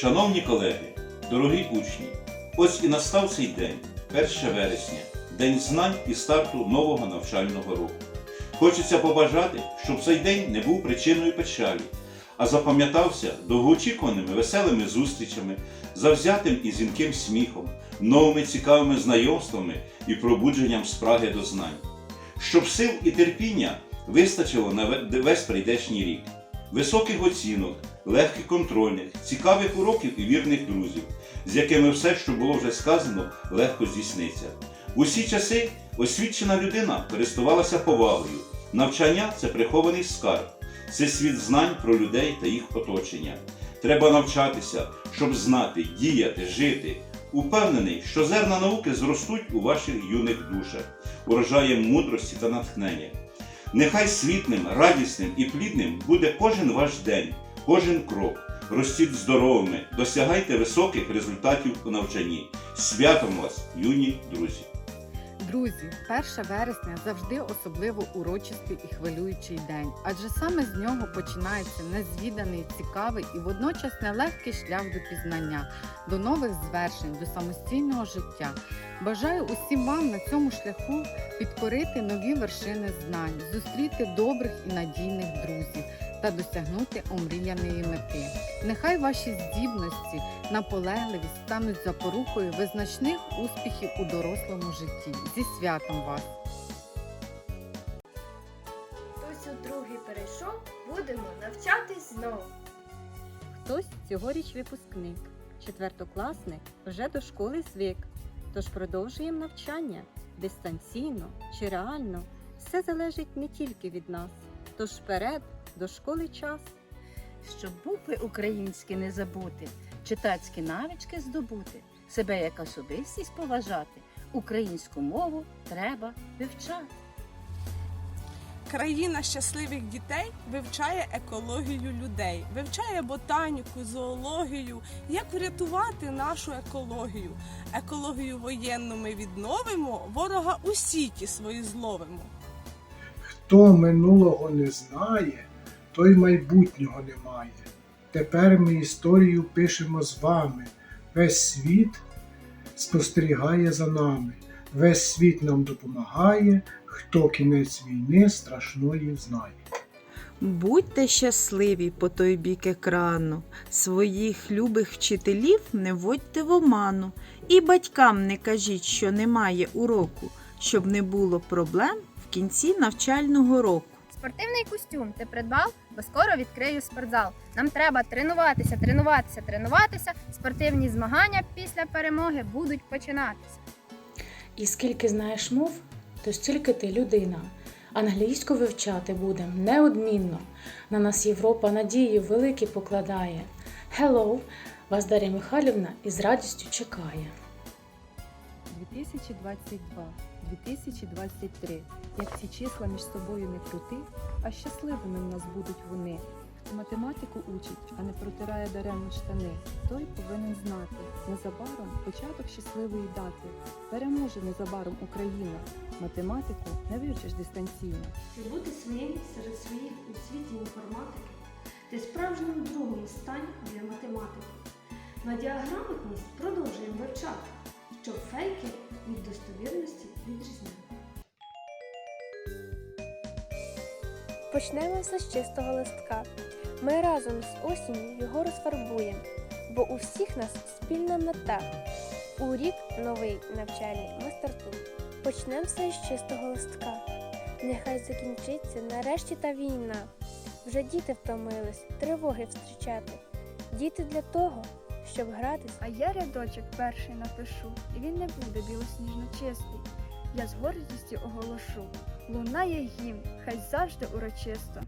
Шановні колеги, дорогі учні, ось і настав цей день, 1 вересня, день знань і старту нового навчального року. Хочеться побажати, щоб цей день не був причиною печалі, а запам'ятався довгоочікуваними веселими зустрічами, завзятим і зінким сміхом, новими цікавими знайомствами і пробудженням спраги до знань. Щоб сил і терпіння вистачило на весь прийдешній рік, високих оцінок, легких контрольних, цікавих уроків і вірних друзів, з якими все, що було вже сказано, легко здійсниться. В усі часи освічена людина користувалася повагою. Навчання це прихований скарб, це світ знань про людей та їх оточення. Треба навчатися, щоб знати, діяти, жити. Упевнений, що зерна науки зростуть у ваших юних душах, урожаєм мудрості та натхнення. Нехай світлим, радісним і плідним буде кожен ваш день, кожен крок. Ростіть здоровими, досягайте високих результатів у навчанні. Святом вас, юні друзі! Друзі, 1 вересня завжди особливо урочистий і хвилюючий день, адже саме з нього починається незвіданий, цікавий і водночас нелегкий шлях до пізнання, до нових звершень, до самостійного життя. Бажаю усім вам на цьому шляху підкорити нові вершини знань, зустріти добрих і надійних друзів та досягнути омріяної мети. Нехай ваші здібності, наполегливість стануть запорукою визначних успіхів у дорослому житті. Зі святом вас! Хтось у другий перейшов, будемо навчатись знову. Хтось цьогоріч випускник, четвертокласник вже до школи звик. Тож продовжуємо навчання дистанційно чи реально. Все залежить не тільки від нас. Тож вперед до школи час. щоб букви українські не забути, читацькі навички здобути, себе як особистість поважати, українську мову треба вивчати. Країна щасливих дітей вивчає екологію людей, вивчає ботаніку, зоологію, як врятувати нашу екологію. Екологію воєнну ми відновимо, ворога у сіті свої зловимо. Хто минулого не знає, той майбутнього не має. Тепер ми історію пишемо з вами. Весь світ спостерігає за нами. Весь світ нам допомагає, хто кінець війни страшної знає. Будьте щасливі по той бік екрану, своїх любих вчителів не вводьте в оману, і батькам не кажіть, що немає уроку, щоб не було проблем в кінці навчального року. Спортивний костюм ти придбав, бо скоро відкрию спортзал. Нам треба тренуватися, тренуватися, тренуватися. Спортивні змагання після перемоги будуть починатися. І скільки знаєш мов, то стільки ти людина. Англійську вивчати будем неодмінно. На нас Європа надії великі покладає. Hello! Вас Дар'я Михайлівна із радістю чекає. 2022, 2023. Як ці числа між собою не крути, а щасливими в нас будуть вони. Хто математику учить, а не протирає даремно штани, той повинен знати. Незабаром початок щасливої дати. Переможе незабаром Україна. Математику не вивчиш дистанційно. Бути своїм серед своїх у світі інформатики, ти справжнім другом стань для математики. Надіаграмотність продовжуємо вивчати, щоб фейки від достовірності відрізняти. Почнемо все з чистого листка. Ми разом з осінню його розфарбуємо, бо у всіх нас спільна мета. У рік новий навчальний ми стартуємо. Почнемо все з чистого листка. Нехай закінчиться нарешті та війна. Вже діти втомились тривоги встрічати. Діти для того, щоб гратись. А я рядочок перший напишу, і він не буде білосніжно чистий. Я з гордістю оголошу. Лунає гімн, хай завжди урочисто.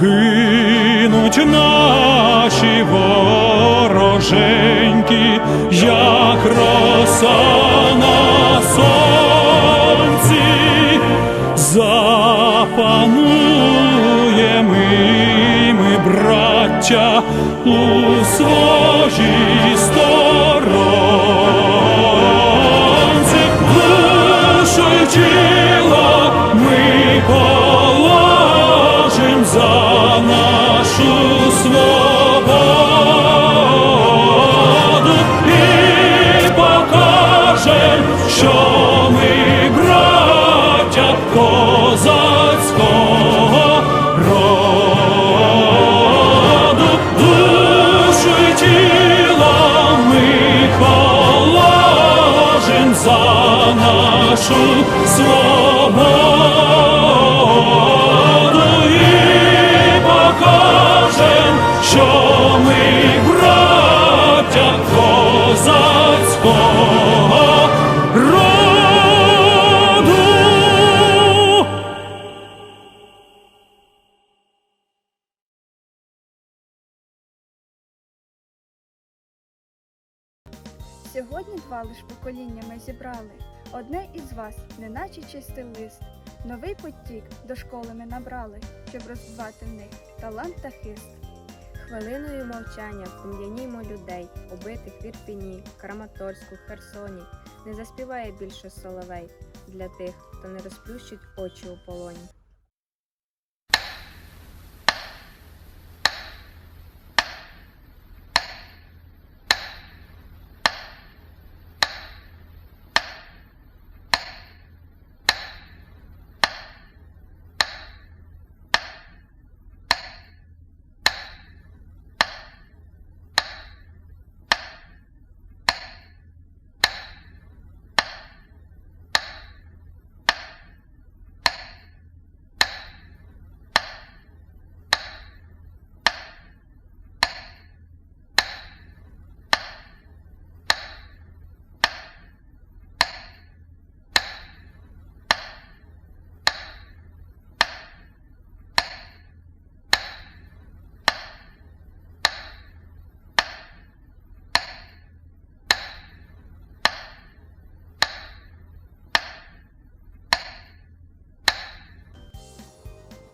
Гинуть наші вороженьки, як роса на сонці, запануємо і ми, браття, у своїй сторонці, тіло ми положим за нашу свободу і покажем, що ми браття козацького роду. Сьогодні два лиш покоління ми зібрали. Одне із вас, неначе чистий лист. Новий потік до школи ми набрали, щоб розвивати в них талант та хист. Хвилиною мовчання пом'янімо людей, убитих в Ірпіні, Краматорську, Херсоні. Не заспіває більше соловей для тих, хто не розплющить очі у полоні.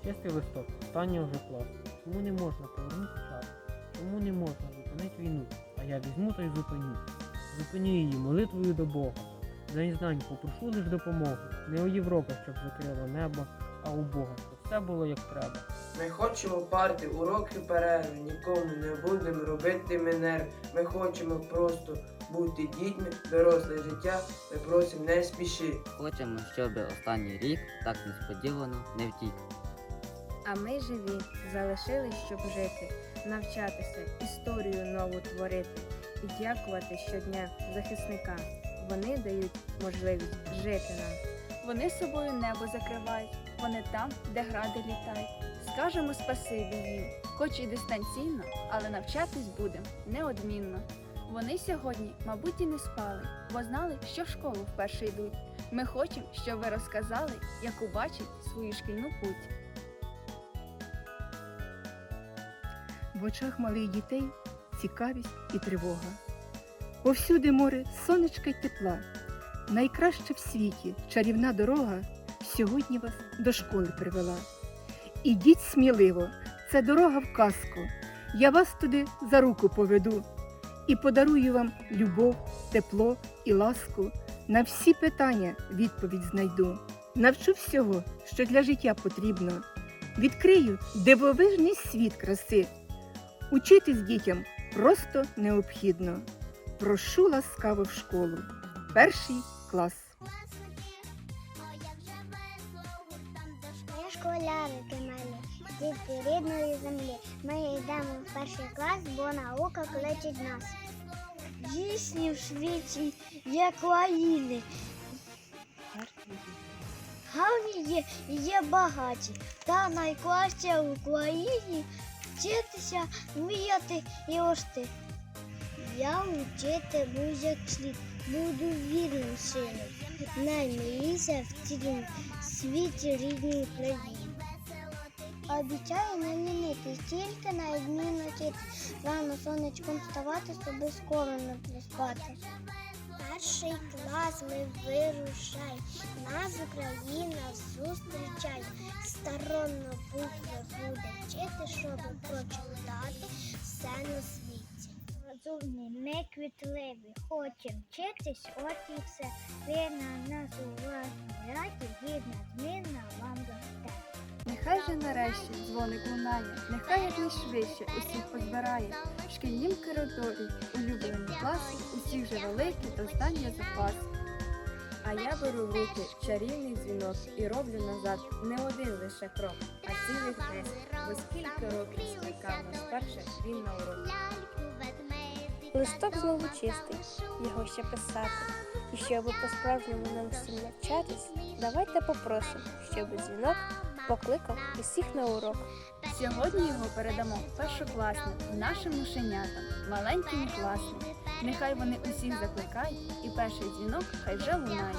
Чистий листок, останній вже клас. Чому не можна повернути час? Чому не можна зупинити війну? А я візьму та й зупиню. Зупиню її молитвою до Бога. День знань попрошу лиш допомогу. Не у Європа, щоб закрила небо, а у Бога, щоб все було як треба. Ми хочемо парти, уроки перерви, нікому не будемо робити менер. Ми хочемо просто бути дітьми, доросле життя, ми просимо не спіши. Хочемо, щоб останній рік так несподівано не втік. А ми живі, залишились, щоб жити, навчатися, історію нову творити і дякувати щодня захисникам. Вони дають можливість жити нам. Вони собою небо закривають, вони там, де гради літають. Скажемо спасибі їм, хоч і дистанційно, але навчатись будемо неодмінно. Вони сьогодні, мабуть, і не спали, бо знали, що в школу вперше йдуть. Ми хочемо, щоб ви розказали, як убачить свою шкільну путь. В очах малих дітей цікавість і тривога. Повсюди море сонечка й тепла. Найкраща в світі чарівна дорога сьогодні вас до школи привела. Ідіть сміливо, це дорога в казку. Я вас туди за руку поведу і подарую вам любов, тепло і ласку. На всі питання відповідь знайду. Навчу всього, що для життя потрібно. Відкрию дивовижний світ краси. Учитись дітям просто необхідно. Прошу ласкаво в школу. Перший клас. Школярики малі, діти рідної землі. Ми йдемо в перший клас, бо наука кличить нас. Дійсні в світі є країни. Гарні є є багаті. Та найкраще в Україні вчитися, мріяти і рости. Я вчити будь-як слід, буду вірним сином. Наймиліся в цілім світі рідній Україні. Обіцяю не лінитись, тільки на відмінно вчитись. Рано сонечком вставати, собі скоро не проспати. Перший клас ми вирушай, нас Україна зустрічай. Старонно букви буде вчити, щоб прочитати все на світі. Розумні, не квітливі, хочем вчитись, от і все. Ви на нас уважно глядь, гідна змінна вам росте. Нехай же нарешті дзвоник лунає, нехай якнайшвидше усіх позбирає. В шкільнім коридорі, улюблені класи, усіх же великий до здання запас. А я беру в руки чарівний дзвінок і роблю назад не один лише крок, а цілих десять. Бо скільки років скликав нас вперше він на урок. Листок знову чистий, його ще писати. І щоб по-справжньому нам всім навчатись, давайте попросимо, щоб дзвінок покликав усіх на урок. Сьогодні його передамо першокласним, нашим мишенятам, маленьким класним. Нехай вони усіх закликають, і перший дзвінок хай вже лунає.